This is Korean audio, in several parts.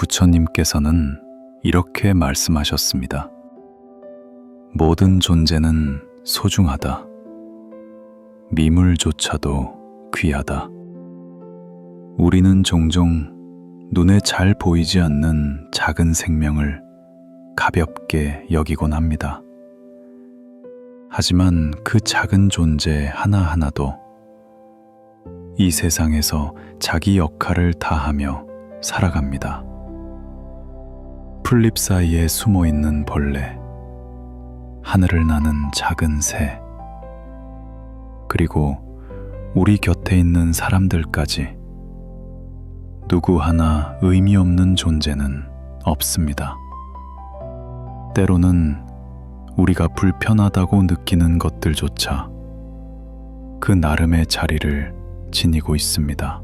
부처님께서는 이렇게 말씀하셨습니다. 모든 존재는 소중하다. 미물조차도 귀하다. 우리는 종종 눈에 잘 보이지 않는 작은 생명을 가볍게 여기곤 합니다. 하지만 그 작은 존재 하나하나도 이 세상에서 자기 역할을 다하며 살아갑니다. 풀잎 사이에 숨어 있는 벌레, 하늘을 나는 작은 새, 그리고 우리 곁에 있는 사람들까지 누구 하나 의미 없는 존재는 없습니다. 때로는 우리가 불편하다고 느끼는 것들조차 그 나름의 자리를 지니고 있습니다.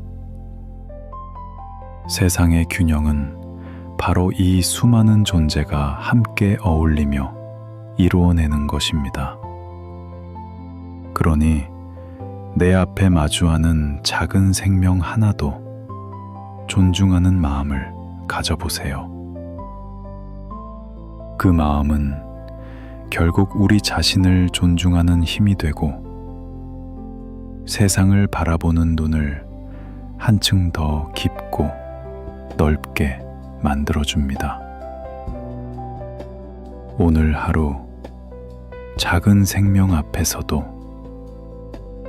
세상의 균형은 바로 이 수많은 존재가 함께 어울리며 이루어내는 것입니다. 그러니 내 앞에 마주하는 작은 생명 하나도 존중하는 마음을 가져보세요. 그 마음은 결국 우리 자신을 존중하는 힘이 되고 세상을 바라보는 눈을 한층 더 깊고 넓게 만들어줍니다. 오늘 하루 작은 생명 앞에서도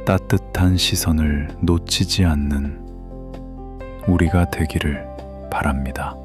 따뜻한 시선을 놓치지 않는 우리가 되기를 바랍니다.